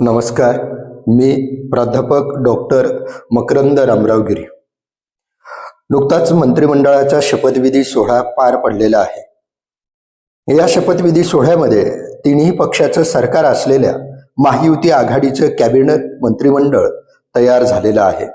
नमस्कार मी प्राध्यापक डॉक्टर मकरंद रामरावगिरी. नुकताच मंत्रिमंडळाचा शपथविधी सोहळा पार पडलेला आहे. या शपथविधी सोहळ्यामध्ये तिन्ही पक्षाचं सरकार असलेल्या महायुती आघाडीचं कॅबिनेट मंत्रिमंडळ तयार झालेलं आहे.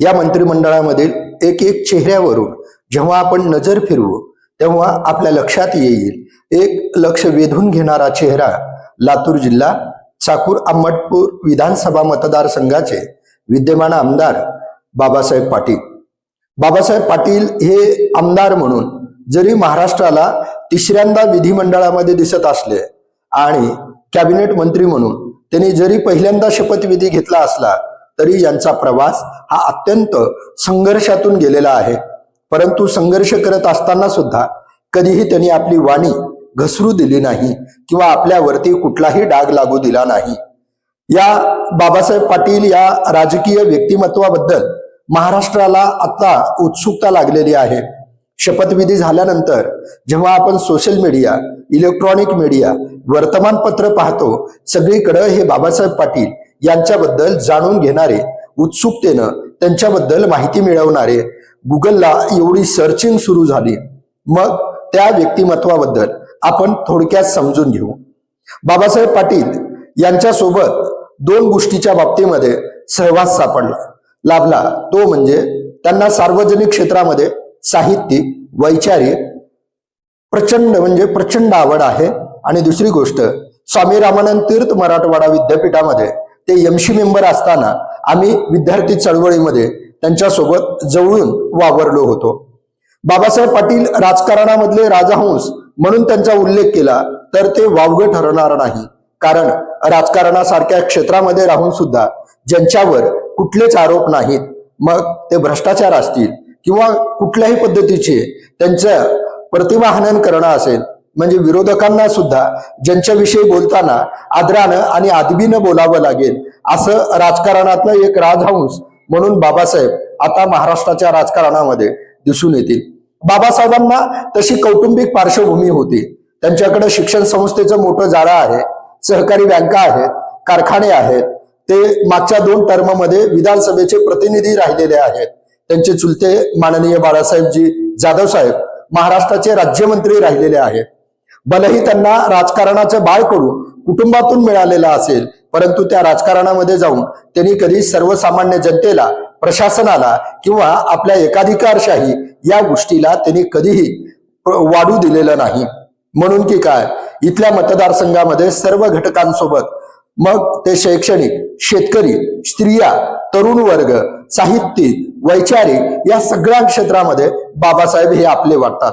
या मंत्रिमंडळामधील एक एक चेहऱ्यावरून जेव्हा आपण नजर फिरवू तेव्हा आपल्या लक्षात येईल एक लक्ष वेधून घेणारा चेहरा लातूर जिल्हा चाकूर आंबटपूर विधानसभा मतदारसंघाचे विद्यमान आमदार बाबासाहेब पाटील. बाबासाहेब पाटील हे आमदार म्हणून जरी महाराष्ट्राला तिसऱ्यांदा विधिमंडळामध्ये दिसत असले आणि कॅबिनेट मंत्री म्हणून त्यांनी जरी पहिल्यांदा शपथविधी घेतला असला तरी यांचा प्रवास हा अत्यंत संघर्षातून गेलेला आहे. परंतु संघर्ष करत असताना सुद्धा कधीही त्यांनी आपली वाणी घसरू दिली नाही किंवा आपल्यावरती कुठलाही डाग लागू दिला नाही. या बाबासाहेब पाटील या राजकीय व्यक्तिमत्वाबद्दल महाराष्ट्राला आता उत्सुकता लागलेली आहे. शपथविधी झाल्यानंतर जेव्हा आपण सोशल मीडिया इलेक्ट्रॉनिक मीडिया वर्तमानपत्र पाहतो सगळीकडे हे बाबासाहेब पाटील यांच्याबद्दल जाणून घेणारे उत्सुकतेनं त्यांच्याबद्दल माहिती मिळवणारे गुगलला एवढी सर्चिंग सुरू झाली. मग त्या व्यक्तिमत्वाबद्दल आपण थोडक्यात समजून घेऊ. बाबासाहेब पाटील यांच्यासोबत दोन गोष्टीच्या बाबतीमध्ये सहवास सापडला. लाभला. तो म्हणजे त्यांना सार्वजनिक क्षेत्रामध्ये साहित्यिक वैचारिक प्रचंड म्हणजे प्रचंड आवड आहे. आणि दुसरी गोष्ट स्वामी रामानंद तीर्थ मराठवाडा विद्यापीठामध्ये ते यमशी मेंबर असताना आम्ही विद्यार्थी चळवळीमध्ये त्यांच्यासोबत जवळून वावरलो होतो. बाबासाहेब पाटील राजकारणामधले राजहंस म्हणून त्यांचा उल्लेख केला तर ते वावगं ठरणार नाही. कारण राजकारणासारख्या क्षेत्रामध्ये राहून सुद्धा ज्यांच्यावर कुठलेच आरोप नाहीत मग ते भ्रष्टाचार असतील किंवा कुठल्याही पद्धतीचे त्यांचं प्रतिमाहनन करणं असेल म्हणजे विरोधकांना सुद्धा ज्यांच्याविषयी बोलताना आदरानं आणि आदबीनं बोलावं लागेल असं राजकारणातलं एक राजहंस म्हणून बाबासाहेब आता महाराष्ट्राच्या राजकारणामध्ये दिसून येतील. बाबासाहेबांना तशी कौटुंबिक पार्श्वभूमी होती. त्यांच्याकडे शिक्षण संस्थेचं मोठं जाळं आहे सहकारी बँका आहेत कारखाने आहेत. ते मागच्या दोन टर्ममध्ये विधानसभेचे प्रतिनिधी राहिलेले आहेत. त्यांचे चुलते माननीय बाळासाहेबजी जाधव साहेब महाराष्ट्राचे राज्यमंत्री राहिलेले आहेत. भलेही त्यांना राजकारणाचं बाळ करून कुटुंबातून मिळालेलं असेल परंतु त्या राजकारणामध्ये जाऊन त्यांनी कधी सर्वसामान्य जनतेला प्रशासनाला किंवा आपल्या एकाधिकारशाही या गोष्टीला त्यांनी कधीही वाढू दिलेलं नाही. म्हणून की काय? इथल्या मतदारसंघामध्ये सर्व घटकांसोबत मग ते शैक्षणिक शेतकरी स्त्रिया तरुण वर्ग साहित्यिक वैचारिक या सगळ्या क्षेत्रामध्ये बाबासाहेब हे आपले वाटतात.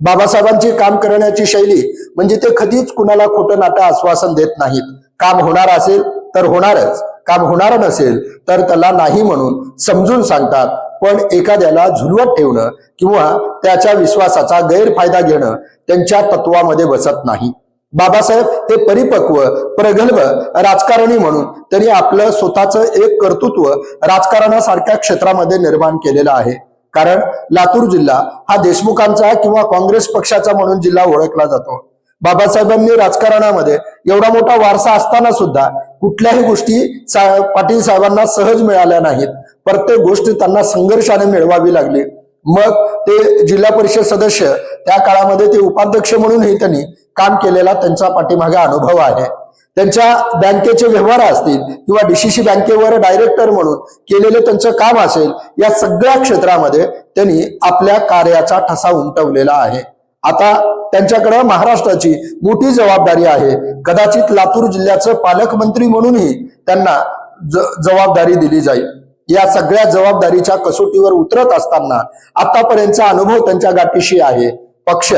बाबासाहेबांची काम करण्याची शैली म्हणजे ते कधीच कुणाला खोटं नाटं आश्वासन देत नाहीत. काम होणार असेल तर होणारच. काम होणार नसेल तर त्याला नाही म्हणून समजून सांगतात. पण एखाद्याला झुलवत ठेवणं किंवा त्याच्या विश्वासाचा गैरफायदा घेणं त्यांच्या तत्वामध्ये बसत नाही. बाबासाहेब हे परिपक्व प्रगल्भ राजकारणी म्हणून त्यांनी आपलं स्वतःचं एक कर्तृत्व राजकारणासारख्या क्षेत्रामध्ये निर्माण केलेलं आहे. कारण लातूर जिल्हा हा देशमुखांचा किंवा काँग्रेस पक्षाचा म्हणून जिल्हा ओळखला जातो. बाबासाहेबांनी राजकारणामध्ये एवढा मोठा वारसा असताना सुद्धा कुठल्याही गोष्टी पाटील साहेबांना सहज मिळाल्या नाहीत. प्रत्येक गोष्ट त्यांना संघर्षाने मिळवावी लागली. मग ते जिल्हा परिषद सदस्य त्या काळामध्ये ते उपाध्यक्ष म्हणूनही त्यांनी काम केलेला त्यांचा पाठीमागे अनुभव आहे. त्यांच्या बँकेचे व्यवहार असतील किंवा डीसीसी बँकेवर डायरेक्टर म्हणून केलेले त्यांचं काम असेल या सगळ्या क्षेत्रामध्ये त्यांनी आपल्या कार्याचा ठसा उमटवलेला आहे. आता त्यांच्याकडे महाराष्ट्राची मोठी जबाबदारी आहे. कदाचित लातूर जिल्ह्याचं पालकमंत्री म्हणूनही त्यांना जबाबदारी दिली जाईल. या सगळ्या जबाबदारीच्या कसोटीवर उतरत असताना आतापर्यंतचा अनुभव त्यांच्या गाठीशी आहे. पक्ष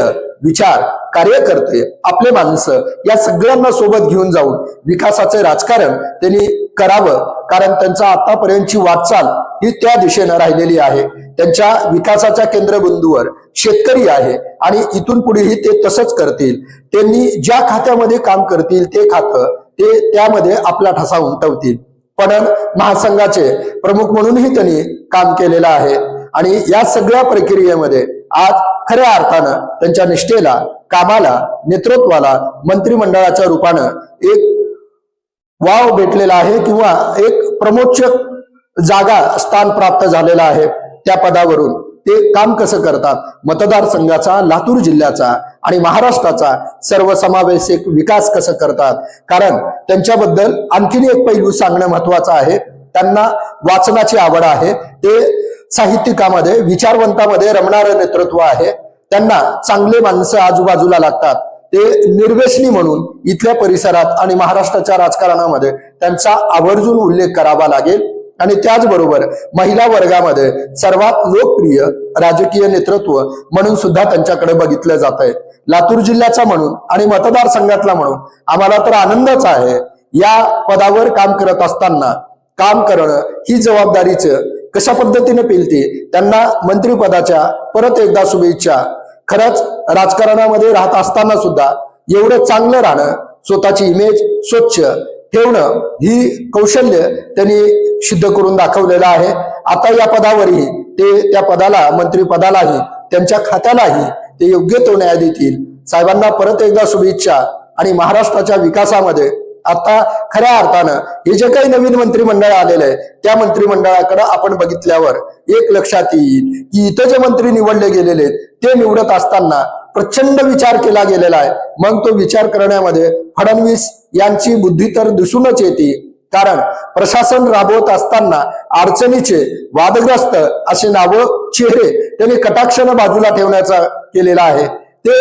विचार कार्यकर्ते आपले माणसं या सगळ्यांना सोबत घेऊन जाऊन विकासाचे राजकारण त्यांनी करावं. कारण त्यांचा आतापर्यंतची वाटचाल ही त्या दिशेनं राहिलेली आहे. त्यांच्या विकासाच्या केंद्रबिंदूवर शेतकरी आहे आणि इथून पुढेही ते तसंच करतील. त्यांनी ज्या खात्यामध्ये काम करतील ते खातं ते त्यामध्ये आपला ठसा उमटवतील. पणन महासंघाचे प्रमुख म्हणूनही त्यांनी काम केलेलं आहे आणि या सगळ्या प्रक्रियेमध्ये आज खऱ्या अर्थानं त्यांच्या निष्ठेला कामाला नेतृत्वाला मंत्रिमंडळाच्या रूपानं एक वाव भेटलेला आहे किंवा एक प्रमोचक जागा स्थान प्राप्त झालेलं आहे. त्या पदावरून ते काम कसं करतात? मतदारसंघाचा लातूर जिल्ह्याचा आणि महाराष्ट्राचा सर्वसमावेशक विकास कसं करतात? कारण त्यांच्याबद्दल आणखीन एक पैलू सांगणं महत्वाचं आहे. त्यांना वाचनाची आवड आहे. ते साहित्यिकामध्ये विचारवंतामध्ये रमणारं नेतृत्व आहे. त्यांना चांगले माणसं आजूबाजूला लागतात. ते निर्वेशनी म्हणून इथल्या परिसरात आणि महाराष्ट्राच्या राजकारणामध्ये त्यांचा आवर्जून उल्लेख करावा लागेल. आणि त्याचबरोबर महिला वर्गामध्ये सर्वात लोकप्रिय राजकीय नेतृत्व म्हणून सुद्धा त्यांच्याकडे बघितलं जात आहे. लातूर जिल्ह्याचा म्हणून आणि मतदारसंघातला म्हणून आम्हाला तर आनंदच आहे. या पदावर काम करत असताना काम करणं ही जबाबदारीच कशा पद्धतीने पेलते त्यांना मंत्रिपदाच्या परत एकदा शुभेच्छा. खरंच राजकारणामध्ये राहत असताना सुद्धा एवढं चांगलं राहणं स्वतःची इमेज स्वच्छ ठेवणं ही कौशल्य त्यांनी सिद्ध करून दाखवलेलं आहे. आता या पदावरही ते त्या पदाला मंत्रीपदालाही त्यांच्या खात्यालाही ते योग्य तो न्याय देतील. साहेबांना परत एकदा शुभेच्छा आणि महाराष्ट्राच्या विकासामध्ये आता खऱ्या अर्थानं हे जे काही नवीन मंत्रिमंडळ आलेलं आहे त्या मंत्रिमंडळाकडे आपण बघितल्यावर एक लक्षात येईल की इथं जे मंत्री निवडले गेलेले ते निवडत असताना प्रचंड विचार केला गेलेला आहे. मग तो विचार करण्यामध्ये फडणवीस यांची बुद्धी तर दिसूनच येते. कारण प्रशासन राबवत असताना अडचणीचे वादग्रस्त असे नावं चेहरे त्यांनी कटाक्षानं बाजूला ठेवण्याचा केलेला आहे. ते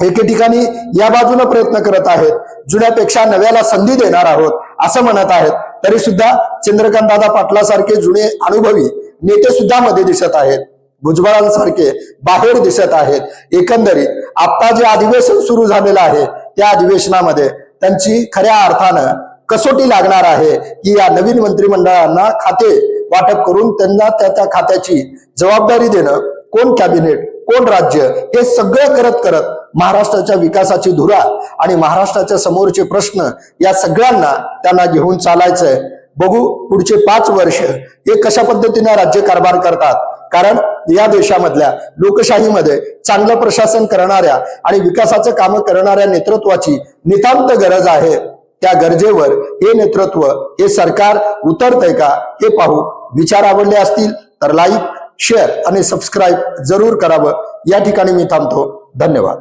एके ठिकाणी या बाजूने प्रयत्न करत आहेत. जुन्यापेक्षा नव्याला संधी देणार आहोत असं म्हणत आहेत. तरी सुद्धा चंद्रकांत दादा पाटलासारखे जुने अनुभवी नेते सुद्धा मध्ये दिसत आहेत. भुजबळांसारखे बाहेर दिसत आहेत. एकंदरीत आता जे अधिवेशन सुरू झालेलं आहे त्या अधिवेशनामध्ये त्यांची खऱ्या अर्थानं कसोटी लागणार आहे की या नवीन मंत्रिमंडळांना खाते वाटप करून त्यांना त्या त्या खात्याची जबाबदारी देणं कोण कॅबिनेट कोण राज्य हे सगळं करत करत महाराष्ट्राच्या विकासाची धुरा आणि महाराष्ट्राच्या समोरचे प्रश्न या सगळ्यांना त्यांना घेऊन चालायचंय. बघू पुढचे पाच वर्ष हे कशा पद्धतीने राज्य कारभार करतात कारण या देशामधल्या लोकशाहीमध्ये चांगलं प्रशासन करणाऱ्या आणि विकासाचं कामं करणाऱ्या नेतृत्वाची नितांत गरज आहे. त्या गरजेवर हे नेतृत्व हे सरकार उतरतंय का हे पाहू विचार आवडले असतील तर लाईक शेअर आणि सबस्क्राईब जरूर करावं. या ठिकाणी मी थांबतो. धन्यवाद.